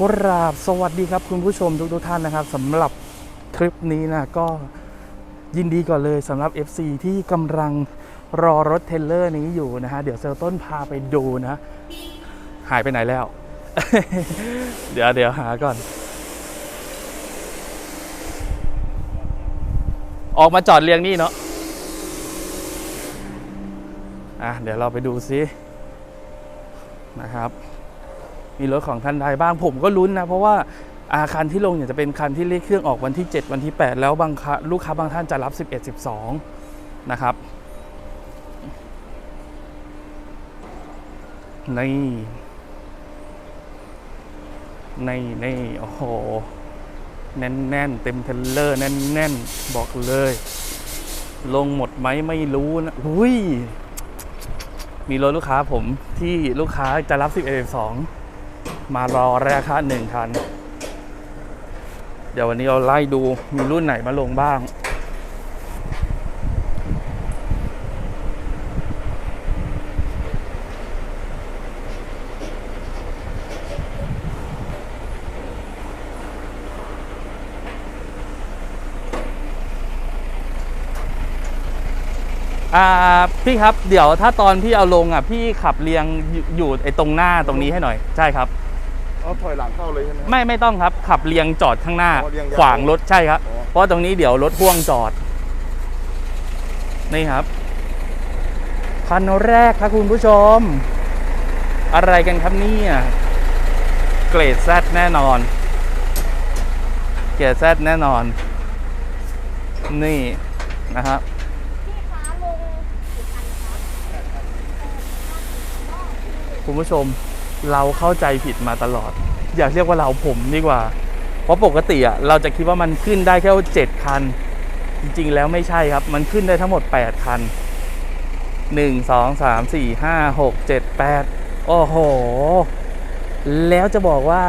กราบสวัสดีครับคุณผู้ชมทุกทุกท่านนะครับสำหรับคลิปนี้นะก็ยินดีก่อนเลยสำหรับ FC ที่กำลังรอรถเทลเลอร์นี้อยู่นะฮะ เดี๋ยวเซลต้นพาไปดูนะ หายไปไหนแล้ว เดี๋ยวเดี๋ยวหาก่อน ออกมาจอดเรียงนี่เนาะอะเดี๋ยวเราไปดูซินะครับ มีรถของท่านใดบ้างผมก็ลุ้นนะ เพราะว่าอาคันที่ลงเนี่ยจะเป็นคันที่เลขเครื่องออกวันที่ 7 วันที่ 8 แล้วบางลูกค้าบางท่านจะรับ 11 12 นะครับนี่นี่นี่โอ้โห แน่นแน่นๆเต็มเทเลอร์แน่นแน่นบอกเลย ลงหมดไหมไม่รู้นะอุ้ยมีรถลูกค้าผมที่ลูกค้าจะรับ 11 12 มารอแรกค่าหนึ่งคัน เดี๋ยววันนี้เราไล่ดูมีรุ่นไหนมาลงบ้าง อ่าพี่ครับเดี๋ยวถ้าตอนพี่เอาลงอะ พี่ขับเรียงอยู่อยู่ไอ้ตรงหน้าตรงนี้ให้หน่อย ใช่ครับ เอาถอยหลังเข้าเลยใช่ไหม ไม่ไม่ต้องครับขับเรียงจอดข้างหน้า อ๋อเรียงยาวขวางรถใช่ครับ อ๋อ เพราะตรงนี้เดี๋ยวรถพ่วงจอด นี่ครับคันแรกครับคุณผู้ชม อะไรกันครับเนี่ยเกรดแซดแน่นอน เกรดแซดแน่นอน นี่นะครับ พี่คะลงกี่คันคะคุณผู้ชม เราเข้าใจผิดมาตลอด อยากเรียกว่าเราผมดีกว่า เพราะปกติอะเราจะคิดว่ามันขึ้นได้แค่เจ็ดคัน จริงๆแล้วไม่ใช่ครับ มันขึ้นได้ทั้งหมด 8 คัน 1 2 3 4 5 6 7 8 โอ้โห แล้วจะบอกว่า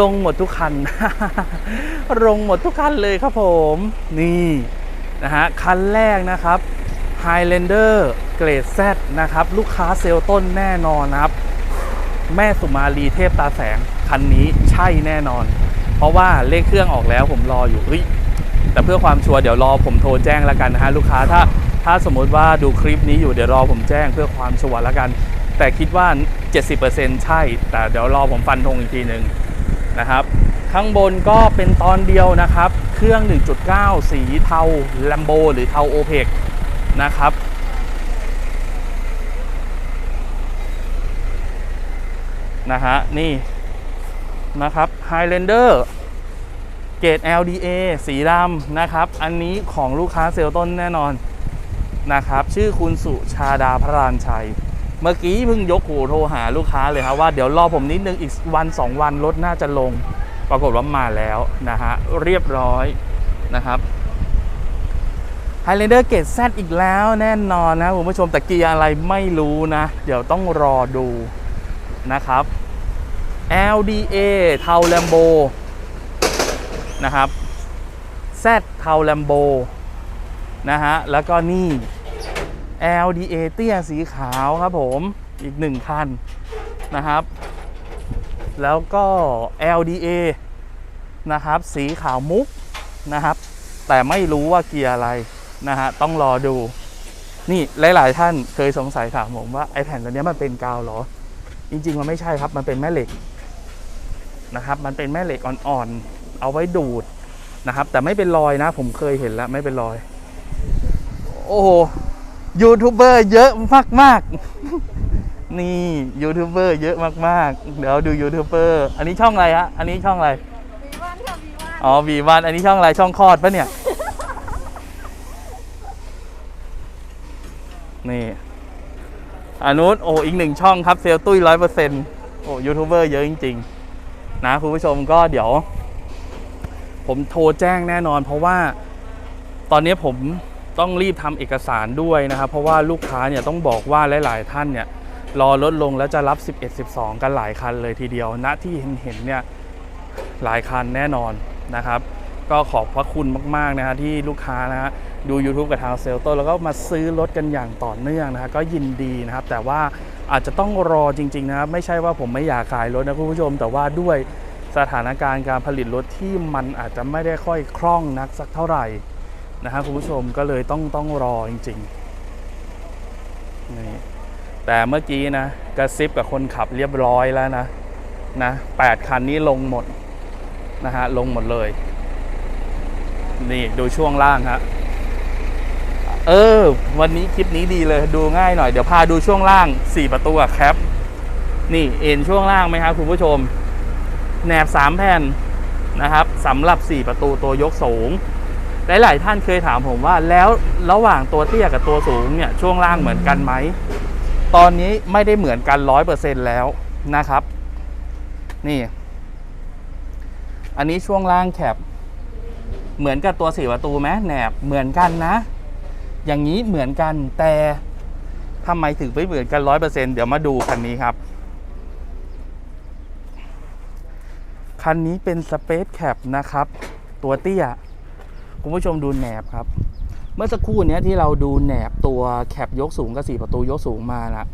ลงหมดทุกคัน ลงหมดทุกคันเลยครับผม นี่นะฮะคันแรกนะครับ Highlander เกรด Z นะครับ ลูกค้าเซลล์ต้นแน่นอนนะครับ แม่สุมาลีเทพตาแสงคันนี้ใช่แน่นอน เพราะว่าเลขเครื่องออกแล้วผมรออยู่เฮ้ยแต่เพื่อความชัวร์เดี๋ยวรอผมโทรแจ้งแล้วกันนะฮะลูกค้าถ้าถ้าสมมุติว่าดูคลิปนี้อยู่เดี๋ยวรอผมแจ้งเพื่อความชัวร์แล้วกัน แต่คิดว่า 70%ใช่ แต่เดี๋ยวรอผมฟันธงอีกทีหนึ่งนะครับ ข้างบนก็เป็นตอนเดียวนะครับ เครื่อง 1.9 สีเทาแลมโบหรือเทาโอเพกนะครับ นะฮะ นี่นะครับ Highlander เกรด LDA สีดำนะครับ อันนี้ของลูกค้าเซลล์ต้นแน่นอนนะครับ ชื่อคุณสุชาดาพระรานชัย เมื่อกี้เพิ่งยกหูโทรหาลูกค้าเลยครับว่าเดี๋ยวรอผมนิดนึงอีกวัน 2 วันรถน่าจะลง ปรากฏว่ามาแล้วนะฮะ เรียบร้อยนะครับ Highlander เกรด Z อีกแล้วแน่นอนนะคุณผู้ชมแต่เกียร์อะไรไม่รู้นะ เดี๋ยวต้องรอดู นะครับ LDA เทาแลมโบนะครับ Z เทาแลมโบนะฮะ แล้วก็นี่ LDA เตี้ยสีขาวครับผมอีกหนึ่งคันนะครับ แล้วก็ LDA นะครับ สีขาวมุกนะครับ แต่ไม่รู้ว่าเกียร์อะไรนะฮะ ต้องรอดู นี่หลาย ๆ ท่านเคยสงสัยถามผมว่าไอแผ่นตัวนี้มันเป็นกาวเหรอ จริงๆมันไม่ใช่ครับ มันเป็นแม่เหล็กนะครับ มันเป็นแม่เหล็กอ่อนๆ เอาไว้ดูดนะครับ แต่ไม่เป็นรอยนะ ผมเคยเห็นแล้วไม่เป็นรอย โอ้โหยูทูบเบอร์เยอะมากๆ นี่ยูทูบเบอร์เยอะมากๆ เดี๋ยวดูยูทูบเบอร์อันนี้ช่องอะไรฮะอันนี้ช่องอะไรวีวันค่ะวีวันอ๋อวีวันอันนี้ช่องอะไรช่องคลอดปะเนี่ย นี่ อันนู้นโอ้อีกหนึ่งช่องครับเซลตุ้ยร้อยเปอร์เซ็นต์โอ้ยูทูบเบอร์เยอะจริง ๆ นะคุณผู้ชมก็เดี๋ยว ผมโทรแจ้งแน่นอน เพราะว่าตอนนี้ผมต้องรีบทำเอกสารด้วยนะครับ เพราะว่าลูกค้าเนี่ยต้องบอกว่าหลายๆท่านเนี่ยรอลดลงแล้วจะรับ 11 12 กันหลายคันเลยทีเดียวณที่เห็นเห็นๆเนี่ยหลายคันแน่นอนนะครับ ก็ขอบพระคุณมากๆนะฮะที่ลูกค้านะฮะ ดู YouTube กับทางเซลโตแล้วก็มาซื้อรถกันอย่างต่อเนื่องนะฮะก็ยินดีนะครับ แต่ว่าอาจจะต้องรอจริงๆนะครับไม่ใช่ว่าผมไม่อยากขายรถนะคุณผู้ชม แต่ว่าด้วยสถานการณ์การผลิตรถที่มันอาจจะไม่ได้ค่อยคล่องนักสักเท่าไหร่นะฮะคุณผู้ชมก็เลยต้องต้องรอจริงๆนี่แต่เมื่อกี้นะกระซิบกับคนขับเรียบร้อยแล้วนะนะแปดคันนี้ลงหมดนะฮะลงหมดเลย นี่ดูช่วงล่างฮะ เออ วันนี้คลิปนี้ดีเลยดูง่ายหน่อย เดี๋ยวพาดูช่วงล่าง 4 ประตูอะแคปนี่เอ็นช่วงล่างไหมครับคุณผู้ชม แหนบ 3 แผ่นนะครับสำหรับ 4 ประตูตัวยกสูง หลาย ๆ ท่านเคยถามผมว่าแล้วระหว่างตัวเตี้ยกับตัวสูงเนี่ยช่วงล่างเหมือนกันไหม ตอนนี้ไม่ได้เหมือนกัน 100%แล้วนะครับ นี่ อันนี้ช่วงล่างแคปเหมือนกับตัวสี่ประตูไหมแหนบเหมือนกันนะ อย่างนี้เหมือนกันแต่ทำไมถึงไม่เหมือนกันร้อยเปอร์เซ็นเดี๋ยวมาดูคันนี้ครับ คันนี้เป็นสเปซแคปนะครับ ตัวเตี้ย คุณผู้ชมดูแหนบครับ เมื่อสักครู่นี้ที่เราดูแหนบตัวแคปยกสูงกับสีประตูยกสูงมานะ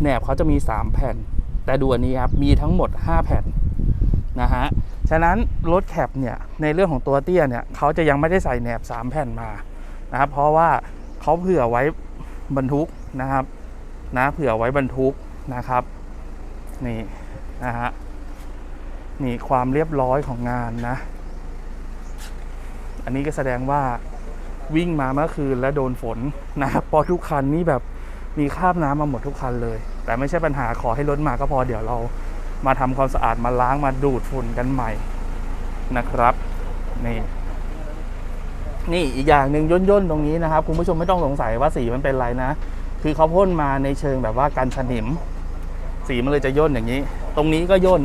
แหนบเขาจะมี 3 แผ่น แต่ดูอันนี้ครับ มีทั้งหมด 5 แผ่นนะฮะ ฉะนั้นรถแคปเนี่ย ในเรื่องของตัวเตี้ยเนี่ยเขาจะยังไม่ได้ใส่แหนบ 3 แผ่นมานะครับเพราะว่า เขาเผื่อไว้บรรทุกนะครับ นะเผื่อไว้บรรทุกนะครับ นี่นะฮะนี่ความเรียบร้อยของงานนะ อันนี้ก็แสดงว่าวิ่งมาเมื่อคืนและโดนฝนนะครับพอทุกคันนี่แบบมีคราบน้ำมาหมดทุกคันเลย แต่ไม่ใช่ปัญหาขอให้รถมาก็พอเดี๋ยวเรามาทำความสะอาดมาล้างมาดูดฝุ่นกันใหม่นะครับ นี่ นี่อีกอย่างหนึ่งย่นย่นๆตรงนี้นะครับคุณผู้ชมไม่ต้องสงสัยว่าสีมันเป็นไรนะ คือเขาพ่นมาในเชิงแบบว่ากันสนิม สีมันเลยจะย่นอย่างนี้ ตรงนี้ก็ย่น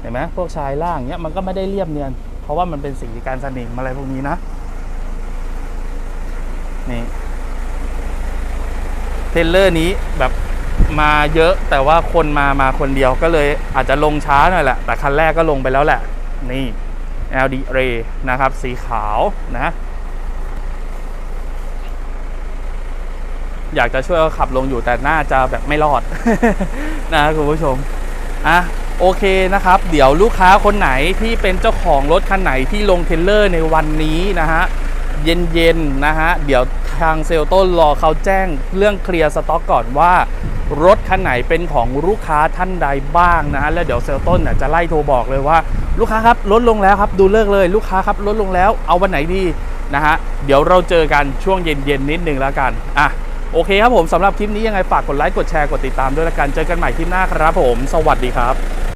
เห็นไหมพวกชายล่างเนี้ยมันก็ไม่ได้เรียบเนียน เพราะว่ามันเป็นสีการสนิมอะไรพวกนี้นะนี่เทรลเลอร์นี้แบบมาเยอะแต่ว่าคนมามาคนเดียวก็เลยอาจจะลงช้าหน่อยแหละแต่คันแรกก็ลงไปแล้วแหละ นี่ LD Ray นะครับ สีขาวนะ อยากจะช่วยขับลงอยู่แต่น่าจะแบบไม่รอดนะคุณผู้ชม อะโอเคนะครับ เดี๋ยวลูกค้าคนไหนที่เป็นเจ้าของรถคันไหนที่ลงเทลเลอร์ในวันนี้นะฮะเย็นๆนะฮะ เดี๋ยวทางเซลล์ต้นรอเขาแจ้งเรื่องเคลียร์สต็อกก่อนว่า รถคันไหนเป็นของลูกค้าท่านใดบ้างนะฮะแล้วเดี๋ยวเซลล์ต้นจะไล่โทรบอกเลยว่า ลูกค้าครับลดลงแล้วครับ ดูเลิกเลยลูกค้าครับลดลงแล้วเอาวันไหนดีนะฮะเดี๋ยวเราเจอกันช่วงเย็นๆนิดนึงแล้วกันอะโอเคครับผมสำหรับคลิปนี้ยังไงฝากกดไลค์กดแชร์กดติดตามด้วยละกันเจอกันใหม่คลิปหน้าครับผม สวัสดีครับ